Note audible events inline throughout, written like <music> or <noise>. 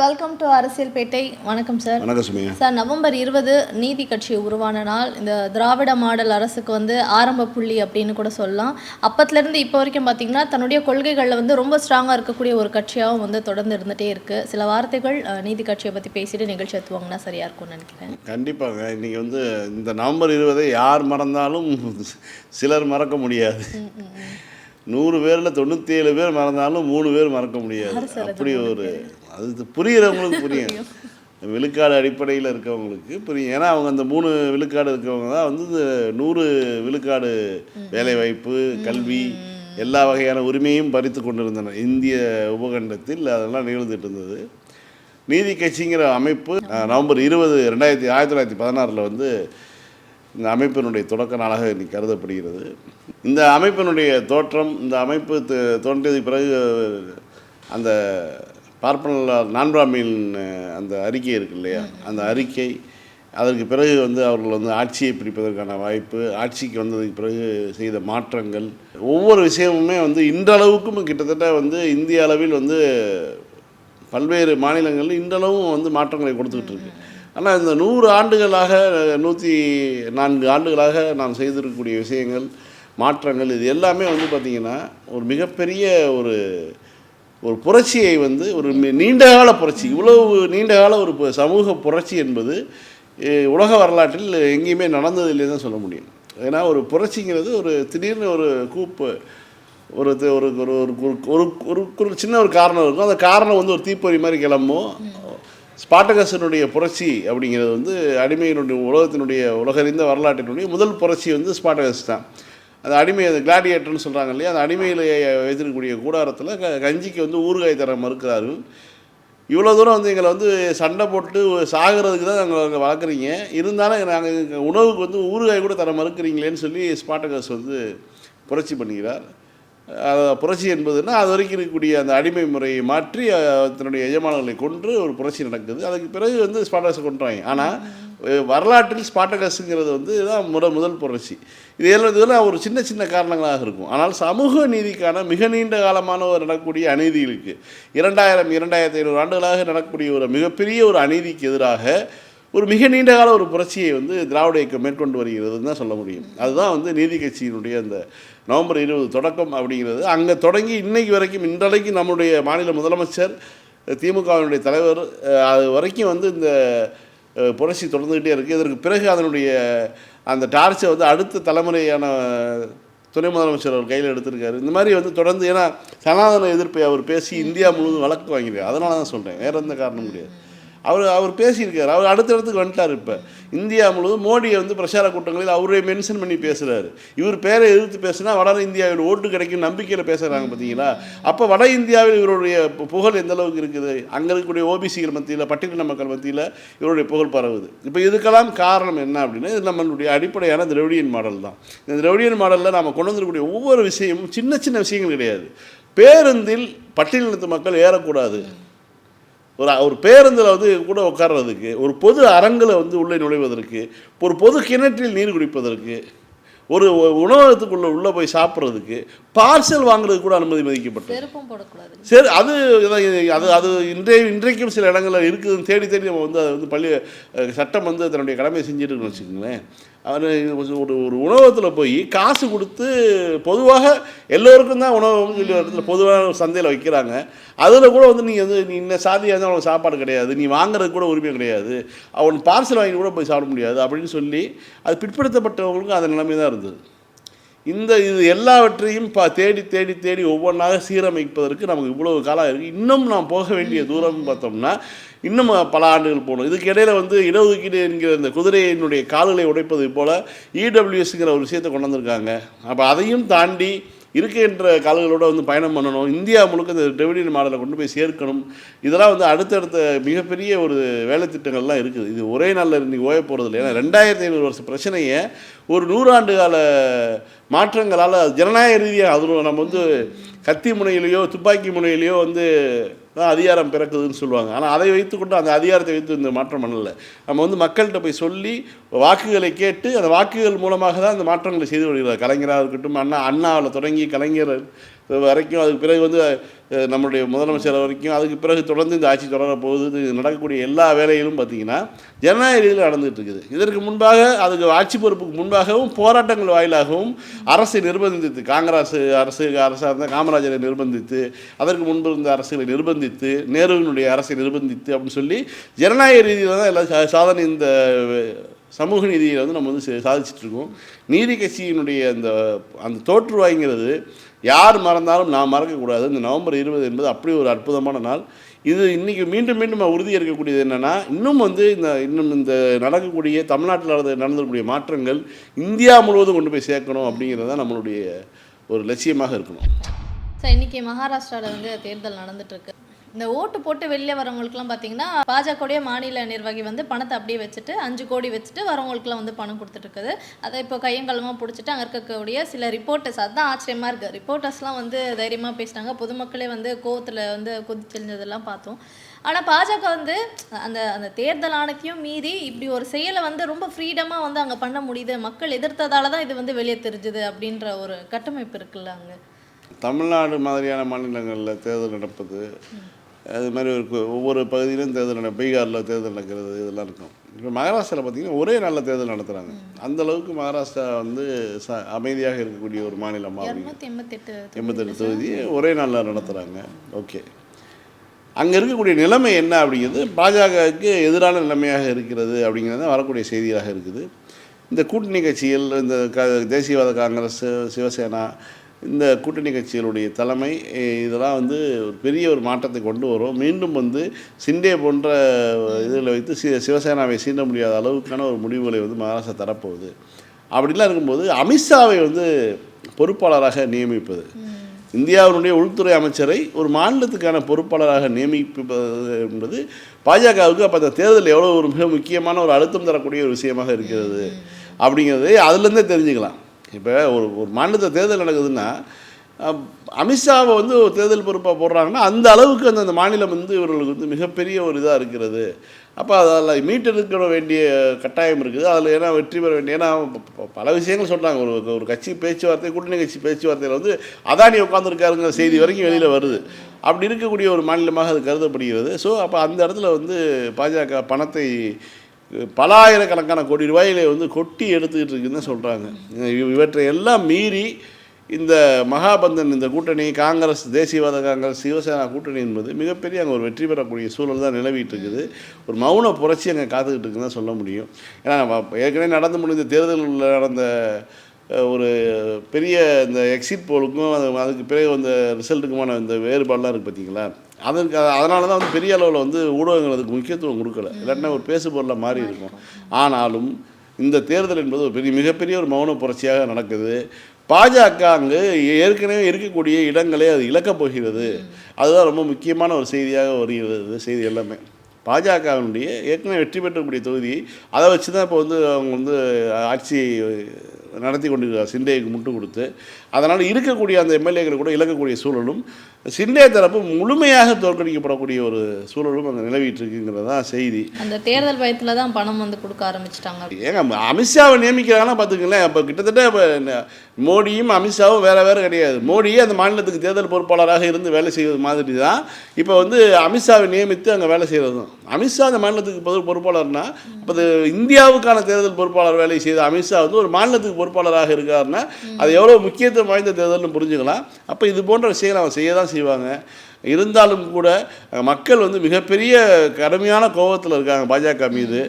Welcome to அரசியல் பேட்டை வணக்கம் sir வணக்கம் சார் நவம்பர் இருபது நீதி கட்சி உருவான நாள். இந்த திராவிட மாடல் அரசுக்கு வந்து ஆரம்ப புள்ளி அப்படின்னு கூட சொல்லலாம். அப்பத்துலேருந்து இப்போ வரைக்கும் பார்த்தீங்கன்னா தன்னுடைய கொள்கைகளில் வந்து ரொம்ப ஸ்ட்ராங்காக இருக்கக்கூடிய ஒரு கட்சியாகவும் வந்து தொடர்ந்து இருந்துகிட்டே இருக்குது சில வார்த்தைகள் நீதி கட்சியை பற்றி பேசிட்டு நிகழ்ச்சி எத்துவாங்கன்னா சரியாக இருக்கும்னு நினைக்கிறேன். கண்டிப்பாங்க. இன்றைக்கி வந்து இந்த நவம்பர் இருபதை யார் மறந்தாலும் சிலர் மறக்க முடியாது. நூறு பேரில் தொண்ணூற்றி ஏழு பேர் மறந்தாலும் மூணு பேர் மறக்க முடியாது. அப்படி ஒரு அது புரிகிறவங்களுக்கு புரியும். விழுக்காடு அடிப்படையில் இருக்கவங்களுக்கு புரியும். ஏன்னா அவங்க அந்த மூணு விழுக்காடு இருக்கவங்க தான் வந்து இந்த நூறு விழுக்காடு வேலைவாய்ப்பு கல்வி எல்லா வகையான உரிமையும் பறித்து கொண்டிருந்தனர் இந்திய உபகண்டத்தில் அதெல்லாம் நிகழ்ந்துட்டு இருந்தது. நீதி கட்சிங்கிற அமைப்பு நவம்பர் இருபது ரெண்டாயிரத்தி ஆயிரத்தி தொள்ளாயிரத்தி பதினாறில் வந்து இந்த அமைப்பினுடைய தொடக்க நாளாக இன்னைக்கு கருதப்படுகிறது. இந்த அமைப்பினுடைய தோற்றம் இந்த அமைப்பு த- தோன்றியதுக்கு பிறகு அந்த பார்ப்பனில் நான்காமியின் அந்த அறிக்கை இருக்கு இல்லையா? அந்த அறிக்கை அதற்கு பிறகு வந்து அவர்கள் வந்து ஆட்சியை பிடிப்பதற்கான வாய்ப்பு ஆட்சிக்கு வந்ததுக்கு பிறகு செய்த மாற்றங்கள் ஒவ்வொரு விஷயமுமே வந்து இன்றளவுக்கும் கிட்டத்தட்ட வந்து இந்திய அளவில் வந்து பல்வேறு மாநிலங்களில் இன்றளவும் வந்து மாற்றங்களை கொடுத்துக்கிட்டு இருக்கு. ஆனால் இந்த நூறு ஆண்டுகளாக நூற்றி நான்கு ஆண்டுகளாக நாம் செய்திருக்கக்கூடிய விஷயங்கள் மாற்றங்கள் இது எல்லாமே வந்து பார்த்திங்கன்னா ஒரு மிகப்பெரிய ஒரு ஒரு புரட்சியை வந்து ஒரு நீண்டகால புரட்சி. இவ்வளவு நீண்டகால ஒரு சமூக புரட்சி என்பது உலக வரலாற்றில் எங்கேயுமே நடந்ததில்லை தான் சொல்ல முடியும். ஏன்னா ஒரு புரட்சிங்கிறது ஒரு திடீர்னு ஒரு கூப்பு ஒரு ஒரு ஒரு ஒரு ஒரு- ஒரு ஒரு சின்ன ஒரு காரணம் இருக்கும். அந்த காரணம் வந்து ஒரு தீப்பொறி மாதிரி கிளம்பும்? ஸ்பாட்டகஸனுடைய புரட்சி அப்படிங்கிறது வந்து அடிமையினுடைய உலகத்தினுடைய உலகறிந்த வரலாற்றினுடைய முதல் புரட்சி வந்து ஸ்பாட்டகஸ் தான். அந்த அடிமை அந்த கிளாடியேட்டர்னு சொல்கிறாங்க இல்லையா? அந்த அடிமையில் வைத்திருக்கக்கூடிய கூடாரத்தில் க கஞ்சிக்கு வந்து ஊறுகாய் தர மறுக்கிறார்கள். இவ்வளோ தூரம் வந்து எங்களை வந்து சண்டை போட்டு சாகிறதுக்கு தான் நாங்கள் அங்கே வளர்க்குறீங்க. இருந்தாலும் நாங்கள் உணவுக்கு வந்து ஊறுகாய் கூட தர மறுக்கிறீங்களேன்னு சொல்லி ஸ்பாட்டகஸ் வந்து புரட்சி பண்ணுகிறார் புரட்சி என்பதுன்னா அது வரைக்கும் இருக்கக்கூடிய அந்த அடிமை முறையை மாற்றி தன்னுடைய எஜமானர்களை கொன்று ஒரு புரட்சி நடக்குது. அதுக்கு பிறகு வந்து ஸ்பாட்டகஸை கொண்டுறாங்க ஆனால் வரலாற்றில் ஸ்பாட்டகஸுங்கிறது வந்து இதுதான் முத முதல் புரட்சி. இது எல்லாம் இதெல்லாம் ஒரு சின்ன சின்ன காரணங்களாக இருக்கும். ஆனால் சமூக நீதிக்கான மிக நீண்ட காலமான ஒரு நடக்கக்கூடிய அநீதிகளுக்கு இரண்டாயிரம் இரண்டாயிரத்தி ஐநூறு ஆண்டுகளாக நடக்கக்கூடிய ஒரு மிகப்பெரிய ஒரு அநீதிக்கு எதிராக ஒரு மிக நீண்ட கால ஒரு புரட்சியை வந்து திராவிட இயக்கம் மேற்கொண்டு வருகிறதுன்னு தான் சொல்ல முடியும். அதுதான் வந்து நீதி கட்சியினுடைய அந்த நவம்பர் இருபது தொடக்கம் அப்படிங்கிறது. அங்கே தொடங்கி இன்றைக்கு வரைக்கும் இன்றளைக்கும் நம்முடைய மாநில முதலமைச்சர் திமுகவினுடைய தலைவர் அது வரைக்கும் வந்து இந்த புரட்சி தொடர்ந்துக்கிட்டே இருக்குது இதற்கு பிறகு அதனுடைய அந்த டார்ச்சை வந்து அடுத்த தலைமுறையான துணை முதலமைச்சர் அவர் கையில் எடுத்திருக்காரு. இந்த மாதிரி வந்து தொடர்ந்து ஏன்னா சனாதன எதிர்ப்பை அவர் பேசி இந்தியா முழுவதும் வழக்கு வாங்கியிருக்காரு. அதனால தான் சொல்கிறேன் வேறு எந்த காரணமும் கிடையாது. அவர் அவர் பேசியிருக்கார். அவர் அடுத்த இடத்துக்கு வந்துட்டார் இப்போ. இந்தியா முழுவதும் மோடியை வந்து பிரச்சார கூட்டங்களில் அவரே மென்ஷன் பண்ணி பேசுகிறாரு இவர் பேரை எதிர்த்து பேசுனா வட இந்தியாவில் ஓட்டு கிடைக்கும் நம்பிக்கையில் பேசுகிறாங்க பார்த்தீங்களா அப்போ வட இந்தியாவில் இவருடைய புகழ் எந்த அளவுக்கு இருக்குது? அங்கே இருக்கக்கூடிய ஓபிசிகள் மத்தியில் பட்டியலின மக்கள் மத்தியில் இவருடைய புகழ் பரவுது. இப்போ இதுக்கெல்லாம் காரணம் என்ன அப்படின்னா இது நம்மளுடைய அடிப்படையான திரவிடியன் மாடல் தான். இந்த திரவிடியன் மாடலில் நாம் கொண்டு வந்திருக்கக்கூடிய ஒவ்வொரு விஷயமும் சின்ன சின்ன விஷயங்கள் கிடையாது. பேருந்தில் பட்டியலினத்து மக்கள் ஏறக்கூடாது. ஒரு ஒரு பேருந்தில் வந்து கூட உட்கார்றதுக்கு ஒரு பொது அரங்கில் வந்து உள்ளே நுழைவதற்கு ஒரு பொது கிணற்றில் நீர் குடிப்பதற்கு ஒரு உணவகத்துக்குள்ளே உள்ளே போய் சாப்பிட்றதுக்கு பார்சல் வாங்குறதுக்கு கூட அனுமதி மதிக்கப்பட்டது. சரி அது அது அது இன்றைய இன்றைக்கும் சில இடங்களில் இருக்குதுன்னு தேடி தேடி நம்ம வந்து அதை வந்து பள்ளி சட்டம் வந்து தன்னுடைய கடமையை செஞ்சுட்டு இருக்குன்னு வச்சுக்கோங்களேன். அவர் ஒரு ஒரு உணவகத்தில் போய் காசு கொடுத்து பொதுவாக எல்லோருக்கும் தான் உணவகம் சொல்லி இடத்துல பொதுவாக ஒரு சந்தையில் வைக்கிறாங்க. அதில் கூட வந்து நீங்கள் வந்து நீ இந்த சாதியாக இருந்தால் அவனுக்கு சாப்பாடு கிடையாது. நீ வாங்குறதுக்கு கூட உரிமை கிடையாது. அவன் பார்சல் வாங்கி கூட போய் சாப்பிட முடியாது அப்படின்னு சொல்லி அது பிற்படுத்தப்பட்டவங்களுக்கும் அந்த நிலைமை தான் இருந்தது. இந்த இது எல்லாவற்றையும் பா தேடி தேடி தேடி ஒவ்வொன்றாக சீரமைப்பதற்கு நமக்கு இவ்வளவு காலம் இருக்குது இன்னும் நாம் போக வேண்டிய தூரம் பார்த்தோம்னா இன்னும் பல ஆண்டுகள் போகணும். இதுக்கு இடையில வந்து இடஒதுக்கீடு என்கிற இந்த குதிரையினுடைய கால்களை உடைப்பது போல் இடபிள்யூஎஸ்ங்கிற ஒரு விஷயத்தை கொண்டு வந்திருக்காங்க. அப்போ அதையும் தாண்டி இருக்கின்ற காலங்களோட வந்து பயணம் பண்ணணும். இந்தியா முழுக்க இந்த டெவிடியன் மாடலை கொண்டு போய் சேர்க்கணும். இதெல்லாம் வந்து அடுத்தடுத்த மிகப்பெரிய ஒரு வேலை திட்டங்கள்லாம் இருக்குது. இது ஒரே நாளில் இன்றைக்கி ஓய போகிறது இல்லை ஏன்னா ரெண்டாயிரத்தி ஐநூறு வருஷம் பிரச்சனையை ஒரு நூறாண்டு கால மாற்றங்களால் ஜனநாயக ரீதியாக அது நம்ம வந்து கத்தி முனையிலையோ துப்பாக்கி முனையிலையோ வந்து தான் அதிகாரம் பிறக்குதுன்னு சொல்லுவாங்க. ஆனால் அதை வைத்துக்கொண்டு அந்த அதிகாரத்தை வைத்து இந்த மாற்றம் பண்ணல. நம்ம வந்து மக்கள்கிட்ட போய் சொல்லி வாக்குகளை கேட்டு அந்த வாக்குகள் மூலமாக தான் அந்த மாற்றங்களை செய்து வருகிறார். கலைஞராக இருக்கட்டும் அண்ணா அண்ணாவில் தொடங்கி கலைஞர் வரைக்கும் அதுக்கு பிறகு வந்து நம்மளுடைய முதலமைச்சர் வரைக்கும் அதுக்கு பிறகு தொடர்ந்து இந்த ஆட்சி தொடர போகுது. நடக்கக்கூடிய எல்லா வேலைகளும் பார்த்திங்கன்னா ஜனநாயக ரீதியில் நடந்துகிட்டு இருக்குது. இதற்கு முன்பாக அதுக்கு ஆட்சி பொறுப்புக்கு முன்பாகவும் போராட்டங்கள் வாயிலாகவும் அரசை நிர்பந்தித்து காங்கிரஸ் அரசு அரசாக இருந்தால் காமராஜரை நிர்பந்தித்து அதற்கு முன்பு இருந்த அரசுகளை நிர்பந்தித்து நேருவினுடைய அரசை நிர்பந்தித்து அப்படின்னு சொல்லி ஜனநாயக ரீதியில் தான் எல்லா சாதனை இந்த சமூக நீதியை வந்து நம்ம வந்து சாதிச்சிட்ருக்கோம். நீதி கட்சியினுடைய அந்த அந்த தோற்றுவாய்ங்கிறது யார் மறந்தாலும் நான் மறக்கக்கூடாது. இந்த நவம்பர் இருபது என்பது அப்படி ஒரு அற்புதமான நாள். இது இன்றைக்கி மீண்டும் மீண்டும் உறுதி இருக்கக்கூடியது என்னென்னா இன்னும் வந்து இந்த இன்னும் இந்த நடக்கக்கூடிய தமிழ்நாட்டில் நடந்த நடந்தக்கூடிய மாற்றங்கள் இந்தியா முழுவதும் கொண்டு போய் சேர்க்கணும் அப்படிங்கிறது தான் நம்மளுடைய ஒரு லட்சியமாக இருக்கணும். சார் இன்னைக்கு மகாராஷ்டிராவில் வந்து தேர்தல் நடந்துட்டு இருக்கு இந்த ஓட்டு போட்டு வெளியே வரவங்களுக்குலாம் பார்த்தீங்கன்னா பாஜகவுடைய மாநில நிர்வாகி வந்து பணத்தை அப்படியே வச்சுட்டு அஞ்சு கோடி வச்சுட்டு வரவங்களுக்குலாம் வந்து பணம் கொடுத்துட்டு இருக்குது அதை இப்போ கையங்கலமாக பிடிச்சிட்டு அங்கே இருக்கக்கூடிய சில ரிப்போர்ட்டர்ஸ் அதுதான் ஆச்சரியமாக இருக்குது ரிப்போர்ட்டர்ஸ்லாம் வந்து தைரியமாக பேசினாங்க. பொதுமக்களே வந்து கோவத்தில் வந்து கொதிச்செழிஞ்சதெல்லாம் பார்த்தோம். ஆனால் பாஜக வந்து அந்த அந்த தேர்தல் ஆணையத்தையும் மீறி இப்படி ஒரு செயலை வந்து ரொம்ப ஃப்ரீடமாக வந்து அங்கே பண்ண முடியுது. மக்கள் எதிர்த்ததால தான் இது வந்து வெளியே தெரிஞ்சுது அப்படின்ற ஒரு கட்டமைப்பு இருக்குல்ல அங்கே? தமிழ்நாடு மாதிரியான மாநிலங்களில் தேர்தல் நடப்பது அது மாதிரி ஒரு ஒவ்வொரு பகுதியிலும் தேர்தல் நட பீகாரில் தேர்தல் நடக்கிறது இதெல்லாம் இருக்கும். இப்போ மகாராஷ்டிராவில் பார்த்தீங்கன்னா ஒரே நாளில் தேர்தல் நடத்துகிறாங்க அந்த அளவுக்கு மகாராஷ்டிரா வந்து ச அமைதியாக இருக்கக்கூடிய ஒரு மாநிலமாக எண்பத்தெட்டு தொகுதி ஒரே நாளில் நடத்துகிறாங்க ஓகே. அங்கே இருக்கக்கூடிய நிலைமை என்ன அப்படிங்கிறது பாஜகவுக்கு எதிரான நிலைமையாக இருக்கிறது அப்படிங்கிறது தான் வரக்கூடிய செய்தியாக இருக்குது. இந்த கூட்டணி கட்சிகள் இந்த க தேசியவாத காங்கிரஸ் சிவசேனா இந்த கூட்டணி கட்சிகளுடைய தலைமை இதெல்லாம் வந்து ஒரு பெரிய ஒரு மாற்றத்தை கொண்டு வரும். மீண்டும் வந்து சிண்டே போன்ற இதில் வைத்து சி சிவசேனாவை சீண்ட முடியாத அளவுக்கான ஒரு முடிவுகளை வந்து மகாராஷ்டிரா தரப்போகுது. அப்படிலாம் இருக்கும்போது அமித்ஷாவை வந்து பொறுப்பாளராக நியமிப்பது. இந்தியாவினுடைய உள்துறை அமைச்சரை ஒரு மாநிலத்துக்கான பொறுப்பாளராக நியமிப்பது என்பது பாஜகவுக்கு அப்போ அந்த தேர்தல் எவ்வளோ ஒரு மிக முக்கியமான ஒரு அழுத்தம் தரக்கூடிய ஒரு விஷயமாக இருக்கிறது. அப்படிங்கிறது அதுலேருந்தே தெரிஞ்சுக்கலாம். இப்போ ஒரு ஒரு மாநிலத்தில் தேர்தல் நடக்குதுன்னா அமித்ஷாவை வந்து ஒரு தேர்தல் பொறுப்பாக போடுறாங்கன்னா அந்த அளவுக்கு அந்த அந்த மாநிலம் வந்து இவர்களுக்கு வந்து மிகப்பெரிய ஒரு இதாக இருக்கிறது. அப்போ அதில் மீட்டெடுக்க வேண்டிய கட்டாயம் இருக்குது. அதில் ஏன்னா வெற்றி பெற வேண்டிய ஏன்னா பல விஷயங்கள் சொல்கிறாங்க ஒரு ஒரு கட்சி பேச்சுவார்த்தை கூட்டணி கட்சி பேச்சுவார்த்தையில் வந்து அதானி உட்காந்துருக்காருங்கிற செய்தி வரைக்கும் வெளியில் வருது. அப்படி இருக்கக்கூடிய ஒரு மாநிலமாக அது கருதப்படுகிறது. ஸோ அப்போ அந்த இடத்துல வந்து பாஜக பணத்தை பலாயிரக்கணக்கான கோடி ரூபாயிலே வந்து கொட்டி எடுத்துக்கிட்டு இருக்குதுன்னு சொல்கிறாங்க இவற்றை எல்லாம் மீறி இந்த மகாபந்தன் இந்த கூட்டணி காங்கிரஸ் தேசியவாத காங்கிரஸ் சிவசேனா கூட்டணி என்பது மிகப்பெரிய அங்கே ஒரு வெற்றி பெறக்கூடிய சூழல் தான் நிலவிட்டு இருக்குது. ஒரு மௌன புரட்சி அங்கே காத்துக்கிட்டு இருக்குன்னு தான் சொல்ல முடியும். ஏன்னா ஏற்கனவே நடந்து முடிந்த தேர்தலில் நடந்த ஒரு பெரிய இந்த எக்ஸிட் போலுக்கும் அது அதுக்கு பிறகு வந்த ரிசல்ட்டுக்குமான இந்த வேறுபாடெலாம் இருக்குது பார்த்தீங்களா அதற்கு அதனால தான் வந்து பெரிய அளவில் வந்து ஊடகங்கள் அதுக்கு முக்கியத்துவம் கொடுக்கல. இல்லாட்டினா ஒரு பேசு பொருளாக மாறி இருக்கும். ஆனாலும் இந்த தேர்தல் என்பது ஒரு பெரிய மிகப்பெரிய ஒரு மௌன புரட்சியாக நடக்குது. பாஜக அங்கு ஏற்கனவே இருக்கக்கூடிய இடங்களை அது இழக்கப் போகிறது. அதுதான் ரொம்ப முக்கியமான ஒரு செய்தியாக வருகிறது செய்தி எல்லாமே. பாஜகவினுடைய ஏற்கனவே வெற்றி பெற்றக்கூடிய தொகுதி அதை வச்சு தான் இப்போ வந்து அவங்க வந்து ஆட்சி நடத்தி கொண்டிருக்கிறார் சிண்டேக்கு முட்டு கொடுத்து அதனால் இருக்கக்கூடிய அந்த எம்எல்ஏக்களை கூட இழக்கக்கூடிய சூழலும் சிண்டே தரப்பு முழுமையாக தோற்கடிக்கப்படக்கூடிய ஒரு சூழலும் அங்கே நிலவிட்டு இருக்குங்கிறது தான் செய்தி. அந்த தேர்தல் பயத்துல தான் பணம் வந்து கொடுக்க ஆரம்பிச்சிட்டாங்க. ஏங்க அமித்ஷாவை நியமிக்கிறாங்கன்னா பார்த்துக்கங்களேன் இப்போ கிட்டத்தட்ட இப்போ மோடியும் அமித்ஷாவும் வேற வேற கிடையாது. மோடியே அந்த மாநிலத்துக்கு தேர்தல் பொறுப்பாளராக இருந்து வேலை செய்வது மாதிரி தான் இப்போ வந்து அமித்ஷாவை நியமித்து அங்கே வேலை செய்கிறதும் அமித்ஷா அந்த மாநிலத்துக்கு பொறுப்பாளர்னா அது இந்தியாவுக்கான தேர்தல் பொறுப்பாளர் வேலை செய்த அமித்ஷா வந்து ஒரு மாநிலத்துக்கு பொறுப்பாளராக இருக்காருன்னா அது எவ்வளோ முக்கியத்துவம் வாய்ந்த தேர்தல்னு புரிஞ்சுக்கலாம். அப்போ இது போன்ற விஷயங்களை அவன் செய்ய தான் செய்வாங்க. இருந்தாலும் கூட மக்கள் வந்து மிகப்பெரிய கடுமையான கோபத்தில் இருக்காங்க பாஜக மீது.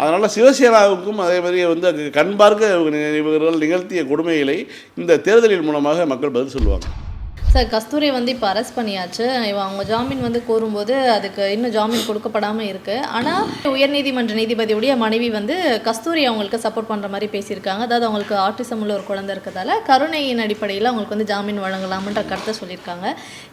அதனால் சிவசேனாவுக்கும் அதே மாதிரி வந்து அங்கு கண் பார்க்க இவர்கள் நிகழ்த்திய கொடுமைகளை இந்த தேர்தலின் மூலமாக மக்கள் பதில் சொல்லுவாங்க. சார் கஸ்தூரி வந்து இப்போ அரெஸ்ட் பண்ணியாச்சு. இவன் அவங்க ஜாமீன் வந்து கோரும்போது அதுக்கு இன்னும் ஜாமீன் கொடுக்கப்படாமல் இருக்குது ஆனால் உயர்நீதிமன்ற நீதிபதியுடைய மனைவி வந்து கஸ்தூரி அவங்களுக்கு சப்போர்ட் பண்ணுற மாதிரி பேசியிருக்காங்க. அதாவது அவங்களுக்கு ஆட்டிசம் உள்ள ஒரு குழந்தை இருக்கிறதால கருணையின் அடிப்படையில் அவங்களுக்கு வந்து ஜாமீன் வழங்கலாம்ன்ற கருத்தை சொல்லியிருக்காங்க.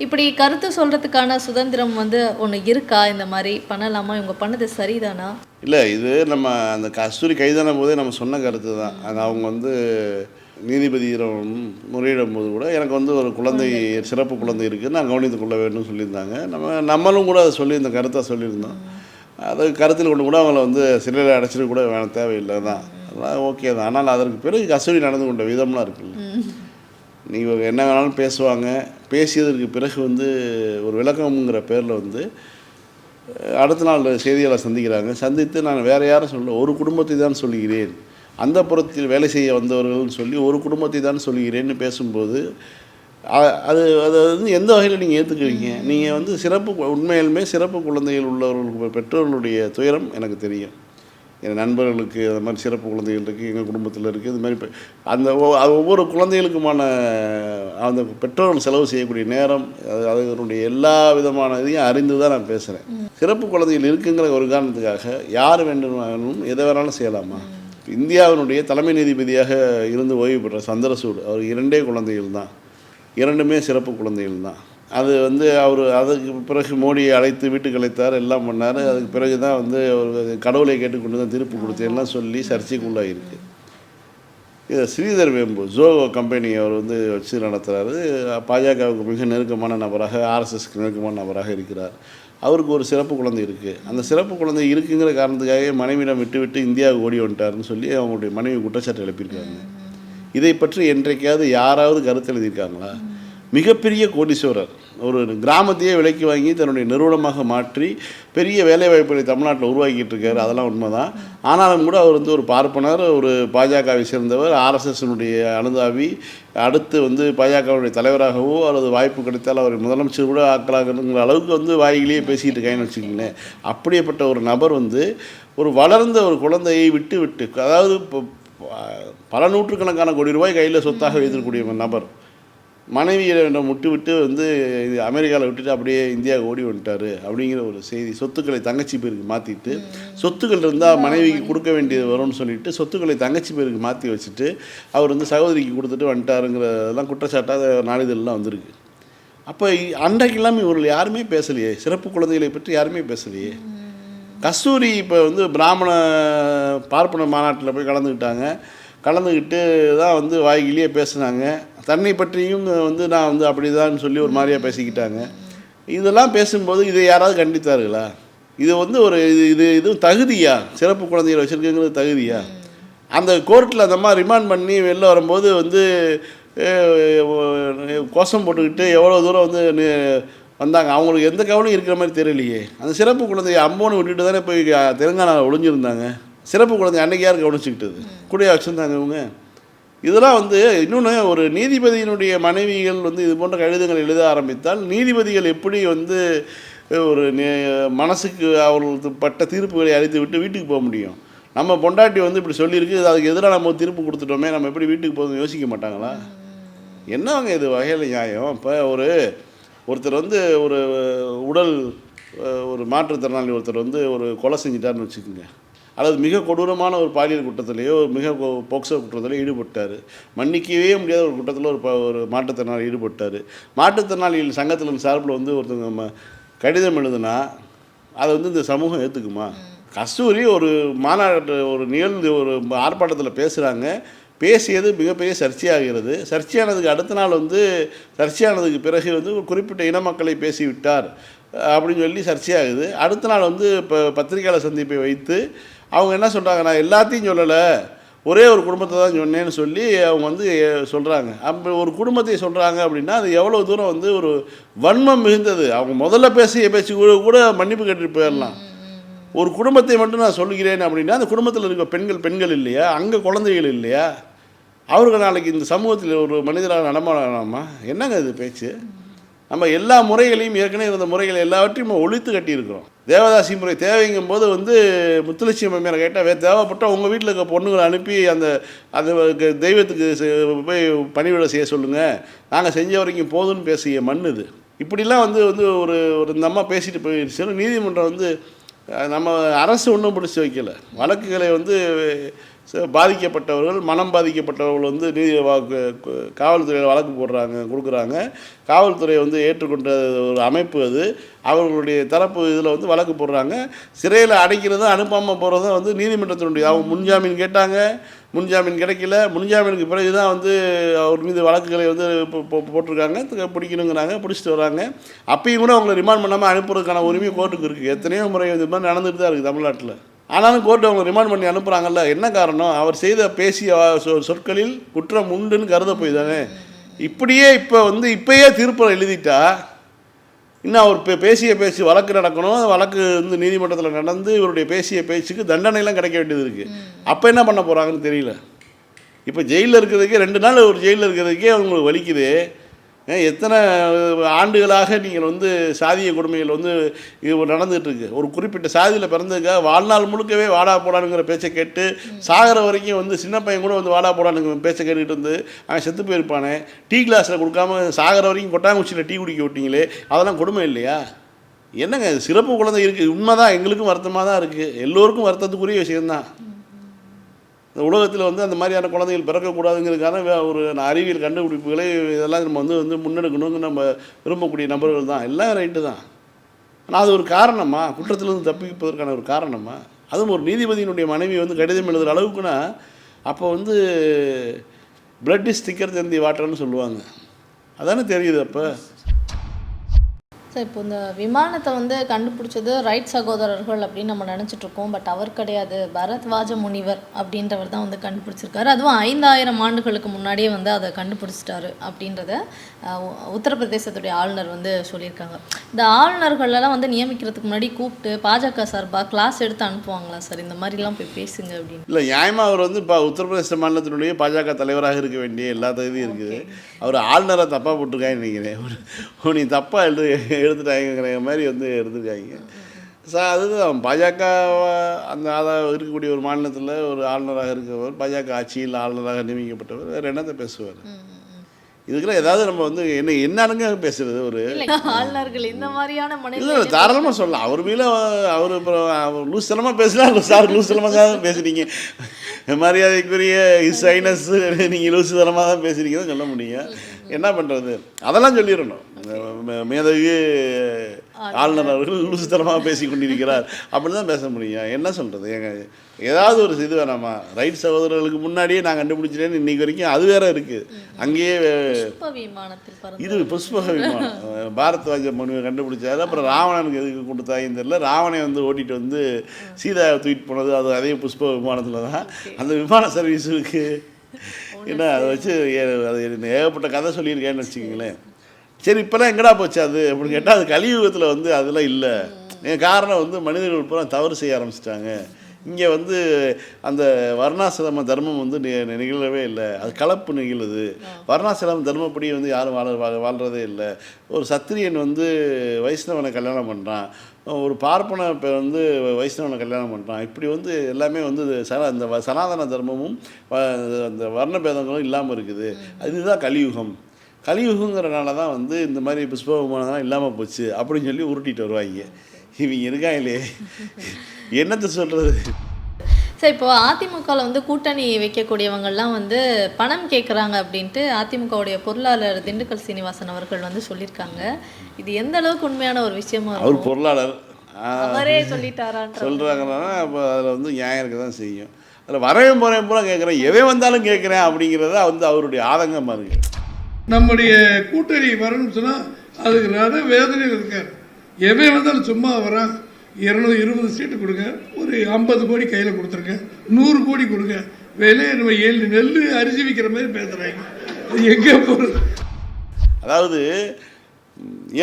இப்படி கருத்து சொல்கிறதுக்கான சுதந்திரம் வந்து ஒன்று இருக்கா? இந்த மாதிரி பண்ணலாமா? இவங்க பண்ணது சரிதானா? இல்லை இது நம்ம அந்த கஸ்தூரி கைதான போதே நம்ம சொன்ன கருத்து தான் அது அவங்க வந்து நீதிபதியிடம் முறையிடும் போது கூட எனக்கு வந்து ஒரு குழந்தை சிறப்பு குழந்தை இருக்குது நான் கவனித்துக் கொள்ள வேண்டும் சொல்லியிருந்தாங்க. நம்ம நம்மளும் கூட அதை சொல்லி இந்த கருத்தை சொல்லியிருந்தோம். அதை கருத்தில் கொண்டு கூட அவங்கள வந்து சிறையில் அடைச்சிட்டு கூட வேணும் தேவையில்லை தான் அதெல்லாம் ஓகே தான். ஆனால் அதற்கு பிறகு கஸ்தூரி நடந்து கொண்ட விதம்லாம் இருக்குல்ல. நீங்கள் என்ன வேணாலும் பேசுவாங்க. பேசியதற்கு பிறகு வந்து ஒரு விளக்கம்ங்கிற பேரில் வந்து அடுத்த நாள் செய்தியாளர் சந்திக்கிறாங்க. சந்தித்து நான் வேறு யாரும் சொல்ல ஒரு குடும்பத்தை தான் சொல்கிறேன். அந்த புறத்தில் வேலை செய்ய வந்தவர்கள்னு சொல்லி ஒரு குடும்பத்தை தான் சொல்கிறேன்னு பேசும்போது அது அது வந்து எந்த வகையில் நீங்கள் ஏற்றுக்குவீங்க நீங்கள் வந்து சிறப்பு உண்மையிலுமே சிறப்பு குழந்தைகள் உள்ளவர்களுக்கு பெற்றோர்களுடைய துயரம் எனக்கு தெரியும். என் நண்பர்களுக்கு அந்த மாதிரி சிறப்பு குழந்தைகள் இருக்குது எங்கள் குடும்பத்தில் இருக்குது இது மாதிரி அந்த அது ஒவ்வொரு குழந்தைகளுக்குமான அந்த பெற்றோர்கள் செலவு செய்யக்கூடிய நேரம் அது அதனுடைய எல்லா விதமான இதையும் அறிந்து தான் நான் பேசுகிறேன் சிறப்பு குழந்தைகள் இருக்குங்கிற ஒரு காரணத்துக்காக யார் வேண்டும் எதை வேணாலும் செய்யலாமா? இந்தியாவினுடைய தலைமை நீதிபதியாக இருந்து ஓய்வு பெற்ற சந்திரசூட் அவர் இரண்டே குழந்தைகள் தான் இரண்டுமே சிறப்பு குழந்தைகள் தான் அது வந்து அவர் அதுக்கு பிறகு மோடியை அழைத்து வீட்டுக்கு அழைத்தார் எல்லாம் பண்ணார். அதுக்கு பிறகு தான் வந்து அவர் கடவுளை கேட்டுக்கொண்டு தான் திருப்பு கொடுத்தேன்லாம் சொல்லி சர்ச்சைக்குள்ளாகிருக்கு இது ஸ்ரீதர் வேம்பு ஜோகோ கம்பெனி அவர் வந்து வச்சு நடத்துகிறாரு பாஜகவுக்கு மிக நெருக்கமான நபராக ஆர்எஸ்எஸ்க்கு நெருக்கமான நபராக இருக்கிறார். அவருக்கு ஒரு சிறப்பு குழந்தை இருக்குது அந்த சிறப்பு குழந்தை இருக்குங்கிற காரணத்துக்காக மனைவியிடம் விட்டு விட்டு இந்தியாவுக்கு ஓடி வந்துட்டாருன்னு சொல்லி அவங்களுடைய மனைவி குற்றச்சாட்டு எழுப்பியிருக்காங்க. இதை பற்றி என்றைக்காவது யாராவது கருத்து எழுதியிருக்காங்களா? மிகப்பெரிய கோடீஸ்வரர். ஒரு கிராமத்தையே விலைக்கு வாங்கி தன்னுடைய நிறுவனமாக மாற்றி பெரிய வேலைவாய்ப்புகளை தமிழ்நாட்டில் உருவாக்கிட்டு இருக்காரு அதெல்லாம் உண்மைதான். ஆனாலும் கூட அவர் வந்து ஒரு பார்ப்பனர் ஒரு பாஜகவை சேர்ந்தவர் ஆர்எஸ்எஸ்னுடைய அனுதாபி அடுத்து வந்து பாஜகவுடைய தலைவராகவோ அல்லது வாய்ப்பு கிடைத்தால் அவர் முதலமைச்சர் கூட ஆக்கலாகணுங்கிற அளவுக்கு வந்து வாயிலேயே பேசிக்கிட்டு இருக்காங்கன்னு வச்சுக்கோங்களேன். அப்படியேப்பட்ட ஒரு நபர் வந்து ஒரு வளர்ந்த ஒரு குழந்தையை விட்டு விட்டு அதாவது இப்போ பல நூற்றுக்கணக்கான கோடி ரூபாய் கையில் சொத்தாக வைத்திருக்கக்கூடிய ஒரு நபர். மனைவியை முட்டு விட்டு வந்து இது அமெரிக்காவில் விட்டுட்டு அப்படியே இந்தியாவுக்கு ஓடி வந்துட்டாரு அப்படிங்கிற ஒரு செய்தி சொத்துக்களை தங்கச்சி பேருக்கு மாற்றிட்டு சொத்துக்கள் இருந்தால் மனைவிக்கு கொடுக்க வேண்டியது வரும்னு சொல்லிட்டு சொத்துக்களை தங்கச்சி பேருக்கு மாற்றி வச்சுட்டு அவர் வந்து சகோதரிக்கு கொடுத்துட்டு வந்துட்டாருங்கிறதெல்லாம் குற்றச்சாட்டாக நாளிதழ்லாம் வந்திருக்கு. அப்போ அன்றைக்கெல்லாம் இவர்கள் யாருமே பேசலையே. சிறப்பு குழந்தைகளை பற்றி யாருமே பேசலையே. கஸ்தூரி இப்போ வந்து பிராமண பார்ப்பன மாநாட்டில் போய் கலந்துக்கிட்டாங்க. கலந்துக்கிட்டு தான் வந்து வாய்கிலேயே பேசுனாங்க. தன்னை பற்றியும் வந்து நான் வந்து அப்படிதான்னு சொல்லி ஒரு மாதிரியாக பேசிக்கிட்டாங்க. இதெல்லாம் பேசும்போது இதை யாராவது கண்டித்தார்களா? இது வந்து ஒரு இது இது இதுவும் தகுதியா? சிறப்பு குழந்தைகளை வச்சுருக்குங்கிறது தகுதியா? அந்த கோர்ட்டில் அந்த மாதிரி ரிமாண்ட் பண்ணி வெளில வரும்போது வந்து கோஷம் போட்டுக்கிட்டு எவ்வளோ தூரம் வந்து வந்தாங்க. அவங்களுக்கு எந்த கவலையும் இருக்கிற மாதிரி தெரியலையே. அந்த சிறப்பு குழந்தைய அம்போன்னு விட்டுட்டு தானே போய் தெலுங்கானாவில் ஒளிஞ்சிருந்தாங்க. சிறப்பு குழந்தை அன்னைக்கு யார் கவனிச்சுக்கிட்டது? கூடயா வச்சுருந்தாங்க இவங்க. இதெல்லாம் வந்து இன்னொன்று ஒரு நீதிபதியினுடைய மனைவிகள் வந்து இது போன்ற கடிதங்கள் எழுத ஆரம்பித்தால் நீதிபதிகள் எப்படி வந்து ஒரு நே- மனசுக்கு அவர்களுக்கு பட்ட தீர்ப்புகளை அளித்து விட்டு வீட்டுக்கு போக முடியும்? நம்ம பொண்டாட்டி வந்து இப்படி சொல்லியிருக்கு அதுக்கு எதிராக நம்ம தீர்ப்பு கொடுத்துட்டோமே நம்ம எப்படி வீட்டுக்கு போகணும் யோசிக்க மாட்டாங்களா? என்னவங்க இது வகையில் நியாயம்? இப்போ ஒரு ஒருத்தர் வந்து ஒரு உடல் ஒரு மாற்றுத்திறனாளி ஒருத்தர் வந்து ஒரு கொலை செஞ்சிட்டாருன்னு வச்சுக்கோங்க. அல்லது மிக கொடூரமான ஒரு பாலியல் குற்றத்திலேயோ மிக போக்சோ குற்றத்திலேயோ ஈடுபட்டார். மன்னிக்கவே முடியாத ஒரு குற்றத்தில் ஒரு ப ஒரு மாற்றுத்திறனாளி ஈடுபட்டார். மாற்றுத்திறனாளிகள் சங்கத்தில் சார்பில் வந்து ஒருத்தங்க ம- கடிதம் எழுதுனா அதை வந்து இந்த சமூகம் ஏற்றுக்குமா கஸ்தூரி ஒரு மாநாட்டு ஒரு நிகழ்ந்து ஒரு ஆர்ப்பாட்டத்தில் பேசுகிறாங்க பேசியது மிகப்பெரிய சர்ச்சையாகிறது. சர்ச்சையானதுக்கு அடுத்த நாள் வந்து சர்ச்சையானதுக்கு பிறகு வந்து ஒரு குறிப்பிட்ட இன மக்களை பேசிவிட்டார். அப்படின்னு சொல்லி சர்ச்சையாகுது. அடுத்த நாள் வந்து இப்போ பத்திரிகையாளர் சந்திப்பை வைத்து அவங்க என்ன சொல்கிறாங்க நான் எல்லாத்தையும் சொல்லலை. ஒரே ஒரு குடும்பத்தை தான் சொன்னேன்னு சொல்லி அவங்க வந்து சொல்கிறாங்க அப்போ ஒரு குடும்பத்தை சொல்கிறாங்க அப்படின்னா அது எவ்வளோ தூரம் வந்து ஒரு வன்மம் மிகுந்தது. அவங்க முதல்ல பேசிய பேச்சு கூட கூட மன்னிப்பு கேட்டுட்டு போயிடலாம் ஒரு குடும்பத்தை மட்டும் நான் சொல்லுகிறேன் அப்படின்னா அந்த குடும்பத்தில் இருக்க பெண்கள் பெண்கள் இல்லையா? அங்கே குழந்தைகள் இல்லையா? அவர்கள் நாளைக்கு இந்த சமூகத்தில் ஒரு மனிதராக நடமாடலாமா? என்னங்க இது பேச்சு? நம்ம எல்லா முறைகளையும் ஏற்கனவே இருந்த முறைகள் எல்லாவற்றையும் நம்ம ஒழித்து கட்டியிருக்கிறோம். தேவதாசி முறை தேவைங்கும் போது வந்து முத்துலட்சுமி மேலே கேட்டால் வே தேவைப்பட்டால் உங்கள் வீட்டில் இருக்க பொண்ணுங்களை அனுப்பி அந்த அந்த தெய்வத்துக்கு செ- போய் பணிவிடை செய்ய சொல்லுங்கள் நாங்கள் செஞ்ச வரைக்கும் போதும்னு பேசிய மண் இது. இப்படிலாம் வந்து வந்து ஒரு ஒரு இந்த அம்மா பேசிட்டு போயிடுச்சு. நீதிமன்றம் வந்து நம்ம அரசு ஒன்றும் பிடிச்சி வைக்கல. வழக்குகளை வந்து பாதிக்கப்பட்டவர்கள் மனம் பாதிக்கப்பட்டவர்கள் வந்து நீதி வாக்கு காவல்துறையில் வழக்கு போடுறாங்க கொடுக்குறாங்க. காவல்துறை வந்து ஏற்றுக்கொண்ட ஒரு அமைப்பு அது. அவர்களுடைய தரப்பு இதில் வந்து வழக்கு போடுறாங்க. சிறையில் அடைக்கிறதும் அனுப்பாமல் போகிறதும் வந்து நீதிமன்றத்தினுடைய அவங்க முன்ஜாமீன் கேட்டாங்க. முன்ஜாமீன் கிடைக்கல. முன்ஜாமீனுக்கு பிறகு தான் வந்து அவர் மீது வழக்குகளை வந்து போட்டிருக்காங்க. பிடிக்கணுங்கிறாங்க பிடிச்சிட்டு வராங்க. அப்பயும் கூட அவங்களை ரிமாண்ட் பண்ணாமல் அனுப்புறதுக்கான உரிமை கோர்ட்டுக்கு இருக்குது எத்தனையோ முறை இது மாதிரி நடந்துட்டு தான் இருக்குது தமிழ்நாட்டில். ஆனாலும் கோர்ட்டு அவங்க ரிமாண்ட் பண்ணி அனுப்புகிறாங்கல்ல என்ன காரணம்? அவர் செய்த பேசிய சொற்களில் குற்றம் உண்டுன்னு கருத போய் தானே இப்படியே இப்போ வந்து இப்பயே தீர்ப்பை எழுதிட்டா இன்னும் அவர் பே பேசிய பேச்சு வழக்கு நடக்கணும் வழக்கு வந்து நீதிமன்றத்தில் நடந்து இவருடைய பேசிய பேச்சுக்கு தண்டனைலாம் கிடைக்க வேண்டியது இருக்குது அப்போ என்ன பண்ண போகிறாங்கன்னு தெரியல. இப்போ ஜெயிலில் இருக்கிறதுக்கே ரெண்டு நாள் ஒரு ஜெயிலில் இருக்கிறதுக்கே அவங்களுக்கு வலிக்குது. எத்தனை ஆண்டுகளாக நீங்கள் வந்து சாதிய கொடுமைகள் வந்து இது நடந்துகிட்ருக்கு? ஒரு குறிப்பிட்ட சாதியில் பிறந்ததுக்காக வாழ்நாள் முழுக்கவே வாடா போடானுங்கிற பேச்சை கேட்டு சாகிற வரைக்கும் வந்து சின்ன பையன் கூட வந்து வாடா போடானுங்கிற பேச்சை கேட்டுக்கிட்டு வந்து அவன் செத்து போயிருப்பானே. டீ கிளாஸில் கொடுக்காம சாகிற வரைக்கும் கொட்டாங்குச்சியில் டீ குடிக்க விட்டீங்களே அதெல்லாம் கொடுமை இல்லையா? என்னங்க சிறப்பு குழந்தை இருக்குது உண்மை தான் எங்களுக்கும் வருத்தமாக தான் இருக்குது எல்லோருக்கும் வருத்தத்துக்குரிய விஷயம்தான். இந்த உலகத்தில் வந்து அந்த மாதிரியான குழந்தைகள் பிறக்கக்கூடாதுங்கிறதுக்கான ஒரு அறிவியல் கண்டுபிடிப்புகளை இதெல்லாம் நம்ம வந்து வந்து முன்னெடுக்கணும்னு நம்ம விரும்பக்கூடிய நபர்கள் தான். எல்லாம் ரைட்டு தான். ஆனால் அது ஒரு காரணமா? குற்றத்திலிருந்து தப்பிப்பதற்கான ஒரு காரணமா? அதுவும் ஒரு நீதிபதியினுடைய மனைவி வந்து கடிதம் எழுதுகிற அளவுக்குன்னா அப்போ வந்து பிளட் இஸ் திக்கர் தந்தி வாட்டர்னு சொல்லுவாங்க. அதானே தெரியுது அப்போ? சார் இப்போ இந்த விமானத்தை வந்து கண்டுபிடிச்சது ரைட் சகோதரர்கள் அப்படின்னு நம்ம நினைச்சிட்டு இருக்கோம். பட் அவர் கிடையாது. பரத்வாஜ முனிவர் அப்படின்றவர் தான் வந்து கண்டுபிடிச்சிருக்காரு. அதுவும் ஐந்தாயிரம் ஆண்டுகளுக்கு முன்னாடியே வந்து அதை கண்டுபிடிச்சிட்டாரு அப்படின்றத உத்தரப்பிரதேசத்துடைய ஆளுநர் வந்து சொல்லியிருக்காங்க. இந்த ஆளுநர்களெல்லாம் வந்து நியமிக்கிறதுக்கு முன்னாடி கூப்பிட்டு பாஜக சார்பாக கிளாஸ் எடுத்து அனுப்புவாங்களா சார்? இந்த மாதிரிலாம் போய் பேசுங்க அப்படின்னு. இல்லை நியாயமாக அவர் வந்து இப்போ உத்தரப்பிரதேச மாநிலத்தினுடைய பாஜக தலைவராக இருக்க வேண்டிய எல்லா தகுதியும் இருக்குது. அவர் ஆளுநரை தப்பாக போட்டிருக்காங்கன்னு நினைக்கிறேன். நீ தப்பாக எழுது. எடுத்துட்டாங்கிற மாதிரி வந்து எடுத்துருக்காங்க. சா அதுதான். பாஜக அந்த அதான் இருக்கக்கூடிய ஒரு மாநிலத்தில் ஒரு ஆளுநராக இருக்கிறவர் பாஜக ஆட்சியில் ஆளுநராக நியமிக்கப்பட்டவர் வேறு என்னத்தை பேசுவார்? இதுக்கெல்லாம் ஏதாவது நம்ம வந்து என்ன என்னனுங்க பேசுறது ஒரு ஆளுநர்கள் இந்த மாதிரியான இல்லை இல்லை தாராளமாக சொல்லலாம். அவர் மேலே அவர் அப்புறம் அவர் லூசலமாக பேசலாம் சார் லூசலமாக தான் பேசுகிறீங்க மரியாதைக்குரிய இஸ் ஐனஸ் நீங்கள் லூசுதனமாக தான் பேசுகிறீங்க தான் சொல்ல முடியும். என்ன பண்ணுறது அதெல்லாம் சொல்லிடணும். மேதகு ஆளுநர் அவர்கள் லூசுத்தனமாக பேசி கொண்டிருக்கிறார். அப்படி தான் பேச முடியும். என்ன சொல்கிறது ஏங்க ஏதாவது ஒரு இது வேணாமா? ரைட் சகோதரர்களுக்கு முன்னாடியே நான் கண்டுபிடிச்சிட்டேன்னு இன்னைக்கு வரைக்கும் அது வேற இருக்குது அங்கேயே இது புஷ்பக விமானம். பாரத்வாஜ மனுவை கண்டுபிடிச்சாரு. அப்புறம் ராவணனுக்கு எதுக்கு கொடுத்தாங்கன்னு தெரியல. ராவணை வந்து ஓட்டிட்டு வந்து சீதாவை தூக்கிட்டு போனது அது அதே புஷ்ப விமானத்தில் தான். அந்த விமான சர்வீஸுக்கு என்ன அதை வச்சு ஏ- அது ஏகப்பட்ட கதை சொல்லியிருக்கேன்னு வச்சுக்கோங்களேன். சரி இப்போலாம் எங்கடா போச்சு அது? அப்படின்னு கேட்டால் அது கலியுகத்தில் வந்து அதெல்லாம் இல்லை. என் காரணம் வந்து மனிதர்கள் பூரா தவறு செய்ய ஆரம்பிச்சிட்டாங்க. இங்கே வந்து அந்த வர்ணாசிரம தர்மம் வந்து நி- நிகழவே இல்லை. அது கலப்பு நிகழுது. வர்ணாசிரம தர்மப்படி வந்து யாரும் வாழ வா- வாழ்றதே இல்லை. ஒரு சத்திரியன் வந்து வைஷ்ணவனை கல்யாணம் பண்ணுறான் ஒரு பார்ப்பன பெ- வந்து வைஷ்ணவனை கல்யாணம் பண்ணுறான் இப்படி வந்து எல்லாமே வந்து சன அந்த வ- சனாதன தர்மமும் அந்த வர்ண பேதங்களும் இல்லாமல் இருக்குது. இதுதான் கலியுகம். கலியுகங்கிறனால தான் வந்து இந்த மாதிரி புஷ்ப விமானம்லாம் இல்லாமல் போச்சு அப்படின்னு சொல்லி உருட்டிட்டு வருவாங்க. இவங்க இருக்காங்களே. <laughs> என்னத்தை சொல்கிறது சார் இப்போ அதிமுகவில் வந்து கூட்டணி வைக்கக்கூடியவங்கள்லாம் வந்து பணம் கேட்குறாங்க அப்படின்ட்டு அதிமுகவுடைய பொருளாளர் திண்டுக்கல் சீனிவாசன் அவர்கள் வந்து சொல்லியிருக்காங்க. இது எந்த அளவுக்கு உண்மையான ஒரு விஷயமா அவர் பொருளாளர். அவரே சொல்லிட்டாரான்ற சொல்கிறாங்கன்னா அப்போ அதில் வந்து நியாயம் இருக்க தான் செய்யும். அதில் வரவேன் போகிறேன் பூரா கேட்குறேன் எவன் வந்தாலும் கேட்குறேன் அப்படிங்கிறத வந்து அவருடைய ஆதங்கமாக இருக்குது நம்முடைய கூட்டணி வரணும்னு சொன்னால் அதுக்கு நிறைய வேதனையில் இருக்கார். எவன் வந்தாலும் சும்மா வரான் இருநூறு இருபது சீட்டு கொடுங்க. ஒரு ஐம்பது கோடி கையில் கொடுத்துருங்க. நூறு கோடி கொடுங்க. விலையை நம்ம ஏழு நெல் அரிசி விற்கிற மாதிரி பேசுகிறாங்க எங்கே போகிறது அதாவது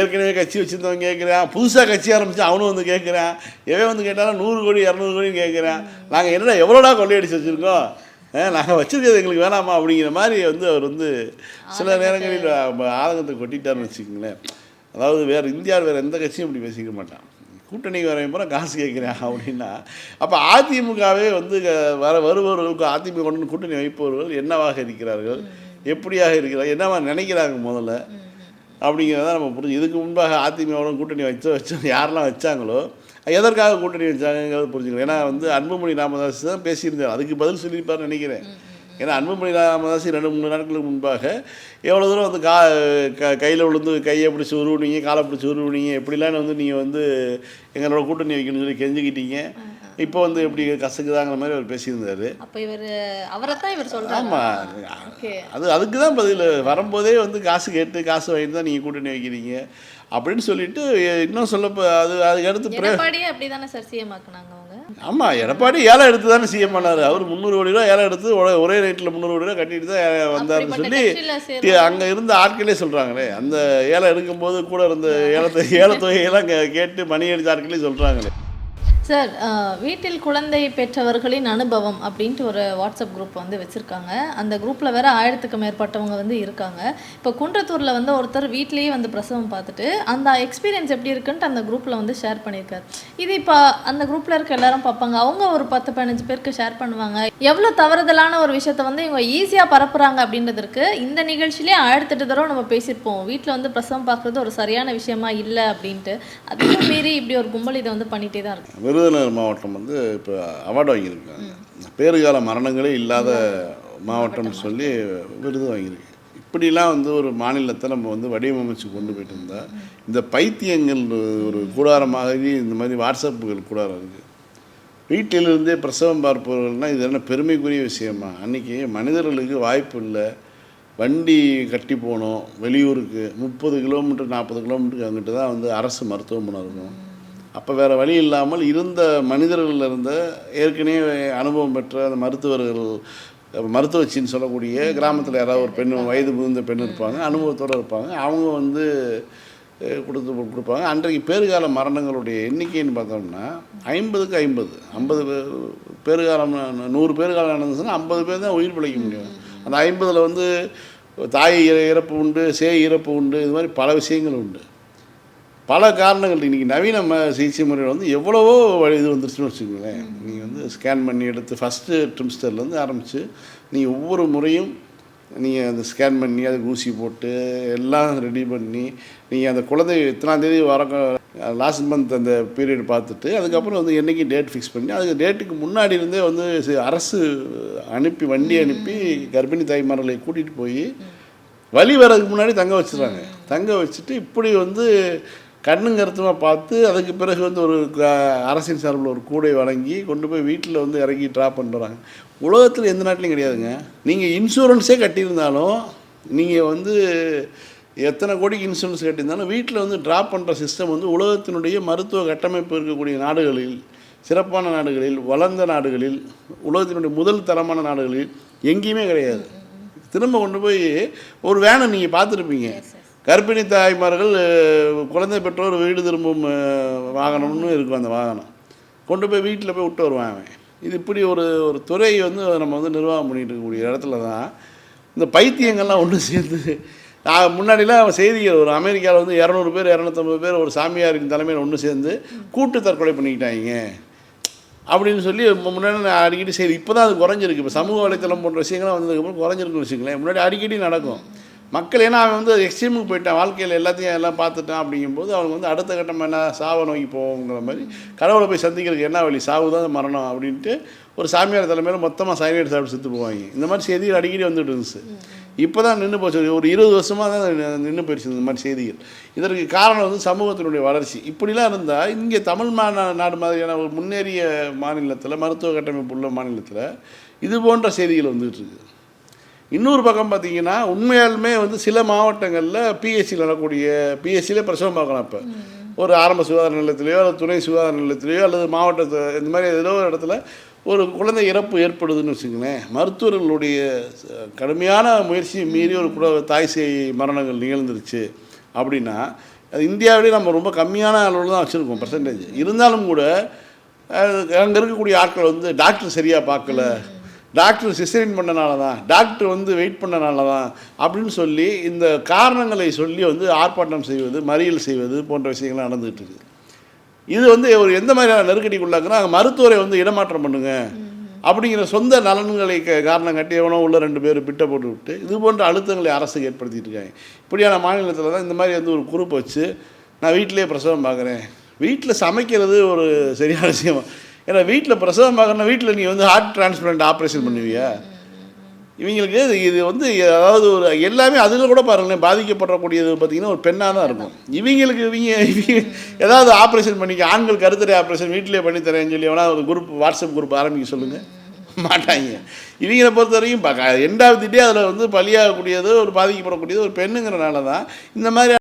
ஏற்கனவே கட்சி வச்சுருந்தவன் கேட்குறான் புதுசாக கட்சி ஆரம்பிச்சு அவனும் வந்து கேட்குறான் எவன் வந்து கேட்டாலும் நூறு கோடி இரநூறு கோடி கேட்குறான் நாங்கள் என்னடா எவ்வளோடா கொள்ளையடிச்சு வச்சுருக்கோம்? நாங்கள் வச்சுருக்கிறது எங்களுக்கு வேணாமா அப்படிங்கிற மாதிரி வந்து அவர் வந்து சில நேரங்களில் ஆதங்கத்தை கொட்டிட்டாருன்னு வச்சுக்கோங்களேன். அதாவது வேறு இந்தியாவில் வேறு எந்த கட்சியும் இப்படி பேசிக்க மாட்டான். கூட்டணி வரையும் போகிற காசு கேட்குறேன் அப்படின்னா. அப்போ அதிமுகவே வந்து வர வருபவர்களுக்கு அதிமுக கொண்டு கூட்டணி வைப்பவர்கள் என்னவாக இருக்கிறார்கள்? எப்படியாக இருக்கிறார்கள்? என்னவா நினைக்கிறாங்க முதல்ல? அப்படிங்கிறத நம்ம புரிஞ்சு இதுக்கு முன்பாக அதிமுகவுடன் கூட்டணி வச்ச வச்சு யாரெல்லாம் வச்சாங்களோ எதற்காக கூட்டணி வச்சாங்கிறது புரிஞ்சுக்கணும். ஏன்னா வந்து அன்புமணி ராமதாஸ் தான் பேசியிருந்தார். அதுக்கு பதில் சொல்லியிருப்பார்னு நினைக்கிறேன். ஏன்னா அன்புமணி ராமதாஸ் ரெண்டு மூணு நாட்களுக்கு முன்பாக எவ்வளோ தூரம் வந்து கா க கையில் விழுந்து கையை பிடிச்சி உருவுனீங்க காலை பிடிச்சி உருவுனீங்க எப்படிலாம் வந்து நீங்கள் வந்து எங்களோட கூட்டணி வைக்கணும்னு சொல்லி கெஞ்சிக்கிட்டீங்க. இப்போ வந்து எப்படி கசக்குதாங்கிற மாதிரி அவர் பேசியிருந்தார். அப்போ இவர் அவரை தான் இவர் சொல்றாங்க ஆமாம் அது அதுக்கு தான் பதில். வரும்போதே வந்து காசு கேட்டு காசு வாங்கிட்டு தான் நீங்கள் கூட்டணி வைக்கிறீங்க. அப்படின்னு சொல்லிட்டு இன்னும் சொல்ல அது அதுக்கு அடுத்து பிர எடப்பாடியே அப்படி தானே சார் சிஎம் ஆக்குனாங்க. ஆமாம் எடப்பாடி ஏலம் எடுத்து தானே சிஎம் பண்ணார். அவர் முந்நூறு கோடி ரூபா ஏலம் எடுத்து ஒரே- ஒரே ரேட்டில் முந்நூறு கோடி ரூபா கட்டிட்டு தான் வந்தார்னு சொல்லி அங்கே இருந்த ஆட்களே சொல்கிறாங்களே அந்த ஏலம் எடுக்கும்போது கூட இருந்த ஏலத்தை ஏலத்தொகையெல்லாம் கேட்டு மணி அடித்த ஆட்களே சொல்கிறாங்களே சார் வீட்டில் குழந்தை பெற்றவர்களின் அனுபவம் அப்படின்ட்டு ஒரு வாட்ஸ்அப் குரூப் வந்து வச்சுருக்காங்க. அந்த குரூப்பில் வேற ஆயிரத்துக்கு மேற்பட்டவங்க வந்து இருக்காங்க. இப்போ குன்றத்தூரில் வந்து ஒருத்தர் வீட்லேயே வந்து பிரசவம் பார்த்துட்டு அந்த எக்ஸ்பீரியன்ஸ் எப்படி இருக்குன்ட்டு அந்த குரூப்பில் வந்து ஷேர் பண்ணியிருக்காரு. இது இப்போ அந்த குரூப்பில் இருக்க எல்லாரும் பார்ப்பாங்க. அவங்க ஒரு பத்து பதினஞ்சு பேருக்கு ஷேர் பண்ணுவாங்க. எவ்வளோ தவறுதலான ஒரு விஷயத்த வந்து இவங்க ஈஸியாக பரப்புகிறாங்க அப்படின்றதுக்கு இந்த நிகழ்ச்சியிலே ஆயிரத்தெட்டு தடவை நம்ம பேசியிருப்போம். வீட்டில் வந்து பிரசவம் பார்க்குறது ஒரு சரியான விஷயமா இல்லை அப்படின்ட்டு. அதையும் மீறி இப்படி ஒரு கும்பல் இதை வந்து பண்ணிகிட்டே தான் இருக்கு. விருதுநகர் மாவட்டம் வந்து இப்போ அவார்டு வாங்கியிருக்காங்க. பேறுகால மரணங்களே இல்லாத மாவட்டம்னு சொல்லி விருது வாங்கியிருக்கு இப்படிலாம் வந்து ஒரு மாநிலத்தை நம்ம வந்து வடிவமைச்சு கொண்டு போயிட்டு இருந்தா இந்த பைத்தியங்கள் ஒரு கூடாரமாக இந்த மாதிரி வாட்ஸ்அப்புகள் கூடாரம் இருக்குது வீட்டிலிருந்தே பிரசவம் பார்ப்பவர்கள்னால் இது என்ன பெருமைக்குரிய விஷயமா? அன்றைக்கி மனிதர்களுக்கு வாய்ப்பு இல்லை. வண்டி கட்டி போகணும் வெளியூருக்கு முப்பது கிலோமீட்டர் நாற்பது கிலோமீட்டருக்கு அங்கிட்டு தான் வந்து அரசு மருத்துவமனை இருக்கும். அப்போ வேறு வழி இல்லாமல் இருந்த மனிதர்கள் இருந்த ஏற்கனவே அனுபவம் பெற்ற அந்த மருத்துவர்கள் மருத்துவச்சின்னு சொல்லக்கூடிய கிராமத்தில் யாராவது ஒரு பெண் வயது முதிர்ந்த பெண் இருப்பாங்க அனுபவத்தோடு இருப்பாங்க. அவங்க வந்து கொடுத்து கொடுப்பாங்க. அன்றைக்கு பேறுகால மரணங்களுடைய எண்ணிக்கைன்னு பார்த்தோம்னா ஐம்பதுக்கு ஐம்பது. ஐம்பது பேறுகாலம் நூறு பேறுகாலம் நடந்துச்சுன்னா ஐம்பது பேர் தான் உயிர் பிழைக்க முடியும். அந்த ஐம்பதில் வந்து தாய் இறப்பு உண்டு சே இறப்பு உண்டு இது மாதிரி பல விஷயங்கள் உண்டு. பல காரணங்கள். இன்றைக்கி நவீன சிகிச்சை முறையில் வந்து எவ்வளவோ வழி இது வந்துருச்சுன்னு வச்சுக்கோங்களேன். நீங்கள் வந்து ஸ்கேன் பண்ணி எடுத்து ஃபஸ்ட்டு ட்ரிம்ஸ்டர்லேருந்து ஆரம்பித்து நீங்கள் ஒவ்வொரு முறையும் நீங்கள் அந்த ஸ்கேன் பண்ணி அதுக்கு ஊசி போட்டு எல்லாம் ரெடி பண்ணி நீங்கள் அந்த குழந்தை இத்தனாம் தேதி வர லாஸ்ட் மந்த் அந்த பீரியட் பார்த்துட்டு அதுக்கப்புறம் வந்து என்றைக்கு டேட் ஃபிக்ஸ் பண்ணி அதுக்கு டேட்டுக்கு முன்னாடி இருந்தே வந்து அரசு அனுப்பி வண்டி அனுப்பி கர்ப்பிணி தாய்மார்களை கூட்டிகிட்டு போய் வழி வர்றதுக்கு முன்னாடி தங்க வச்சிடுறாங்க. தங்க வச்சுட்டு இப்படி வந்து கண்ணும் கருத்துமாக பார்த்து அதுக்கு பிறகு வந்து ஒரு க- அரசின் சார்பில் ஒரு கூடை வழங்கி கொண்டு போய் வீட்டில் வந்து இறங்கி ட்ராப் பண்ணுறாங்க உலகத்தில் எந்த நாட்டிலையும் கிடையாதுங்க. நீங்கள் இன்சூரன்ஸே கட்டியிருந்தாலும் நீங்கள் வந்து எத்தனை கோடிக்கு இன்சூரன்ஸ் கட்டியிருந்தாலும் வீட்டில் வந்து ட்ராப் பண்ணுற சிஸ்டம் வந்து உலகத்தினுடைய மருத்துவ கட்டமைப்பு இருக்கக்கூடிய நாடுகளில் சிறப்பான நாடுகளில் வளர்ந்த நாடுகளில் உலகத்தினுடைய முதல் தரமான நாடுகளில் எங்கேயுமே கிடையாது. திரும்ப கொண்டு போய் ஒரு வேனை நீங்கள் பார்த்துருப்பீங்க. கர்ப்பிணி தாய்மார்கள் குழந்தை பெற்றோர் வீடு திரும்பும் வாகனம்னு இருக்கும் அந்த வாகனம். கொண்டு போய் வீட்டில் போய் விட்டு வருவான் அவன். இது இப்படி ஒரு ஒரு துறை வந்து நம்ம வந்து நிர்வாகம் பண்ணிகிட்டு இருக்கக்கூடிய இடத்துல தான் இந்த பைத்தியங்கள்லாம் ஒன்று சேர்ந்து. முன்னாடிலாம் செய்திகள் ஒரு அமெரிக்காவில் வந்து இரநூறு பேர் இரநூத்தம்பது பேர் ஒரு சாமியாரின் தலைமையில் ஒன்று சேர்ந்து கூட்டு தற்கொலை பண்ணிக்கிட்டாங்க. அப்படின்னு சொல்லி முன்னாடி நான் அடிக்கடி செய்தி இப்போ தான் அது குறைஞ்சிருக்கு. இப்போ சமூக வலைத்தளம் போன்ற விஷயங்கள்லாம் வந்ததுக்கப்புறம் குறைஞ்சிருக்குன்னு வச்சுங்களேன் முன்னாடி அடிக்கடி நடக்கும். மக்கள் ஏன்னா அவன் வந்து எக்ஸ்ட்ரீமுக்கு போயிட்டான். வாழ்க்கையில் எல்லாத்தையும் எல்லாம் பார்த்துட்டான் அப்படிங்கும்போது அவங்க வந்து அடுத்த கட்டம் என்ன? சாவை நோக்கி போவோங்கிற மாதிரி கடவுளை போய் சந்திக்கிறதுக்கு என்ன வழி? சாவு தான் மரணம் அப்படின்ட்டு ஒரு சாமியார் தலைமையில் மொத்தமாக சைனைடு சாப்பிட்டு செத்து போவாங்க. இந்த மாதிரி செய்திகள் அடிக்கடி வந்துட்டு இருந்துச்சு. இப்போ தான் நின்று போச்சு. ஒரு இருபது வருஷமாக தான் நின்று போயிடுச்சு இந்த மாதிரி செய்திகள். இதற்கு காரணம் வந்து சமூகத்தினுடைய வளர்ச்சி. இப்படிலாம் இருந்தால் இங்கே தமிழ் மா நாடு மாதிரியான ஒரு முன்னேறிய மாநிலத்தில் மருத்துவ கட்டமைப்பு உள்ள மாநிலத்தில் இது போன்ற செய்திகள் வந்துகிட்டு இருக்குது இன்னொரு பக்கம் பார்த்தீங்கன்னா உண்மையாலுமே வந்து சில மாவட்டங்களில் பிஹெச்சியில் நடக்கக்கூடிய பிஹெச்சிலே பிரசவம் பார்க்கலாம் இப்போ. ஒரு ஆரம்ப சுகாதார நிலையத்திலேயோ அல்லது துணை சுகாதார நிலையத்திலேயோ அல்லது மாவட்டத்து இந்த மாதிரி ஏதோ ஒரு இடத்துல ஒரு குழந்தை இறப்பு ஏற்படுதுன்னு வச்சுங்களேன் மருத்துவர்களுடைய கடுமையான முயற்சியை மீறி ஒரு குட தாய் சேய் மரணங்கள் நிகழ்ந்துருச்சு அப்படின்னா அது இந்தியாவிலே நம்ம ரொம்ப கம்மியான அளவில் தான் வச்சுருக்கோம் பர்சன்டேஜ் இருந்தாலும் கூட அங்கே இருக்கக்கூடிய ஆட்கள் வந்து டாக்டர் சரியாக பார்க்கல. டாக்டர் சிசரின் பண்ணனால தான் டாக்டர் வந்து வெயிட் பண்ணனால தான் அப்படின்னு சொல்லி இந்த காரணங்களை சொல்லி வந்து ஆர்ப்பாட்டம் செய்வது மறியல் செய்வது போன்ற விஷயங்கள்லாம் நடந்துகிட்டு இருக்குது. இது வந்து ஒரு எந்த மாதிரியான நெருக்கடிக்குள்ளாக்குன்னா மருத்துவரை வந்து இடமாற்றம் பண்ணுங்க அப்படிங்கிற சொந்த நலன்களை காரணம் காட்டி எவனோ உள்ள ரெண்டு பேர் பிட்டை போட்டு விட்டு இது போன்ற அழுத்தங்களை அரசுக்கு ஏற்படுத்திட்டு இருக்காங்க. இப்படியான மாநிலத்தில் தான் இந்த மாதிரி வந்து ஒரு குரூப் வச்சு நான் வீட்டிலே பிரசவம் பார்க்குறேன் வீட்டில் சமைக்கிறது ஒரு சரியான விஷயம். ஏன்னா வீட்டில் பிரசவம் பார்க்கணும் வீட்டில் நீ வந்து ஹார்ட் டிரான்ஸ்பிளான்ட் ஆப்ரேஷன் பண்ணுவியா? இவங்களுக்கு இது- வந்து அதாவது ஒரு எல்லாமே அதில் கூட பாருங்களேன் பாதிக்கப்படக்கூடியது பார்த்தீங்கன்னா ஒரு பெண்ணாக தான் இருக்கும். இவங்களுக்கு இவங்க இவங்க ஏதாவது ஆப்ரேஷன் பண்ணிக்க ஆண்கள் கருத்தரை ஆப்ரேஷன் வீட்டிலே பண்ணித்தரேன்னு சொல்லி வேணால் ஒரு குரூப் வாட்ஸ்அப் குரூப் ஆரம்பிக்க சொல்லுங்கள் மாட்டாங்க. இவங்களை பொறுத்த வரைக்கும் எண்டாவது அதில் வந்து பலியாகக்கூடியது ஒரு பாதிக்கப்படக்கூடியது ஒரு பெண்ணுங்கிறனால தான் இந்த மாதிரி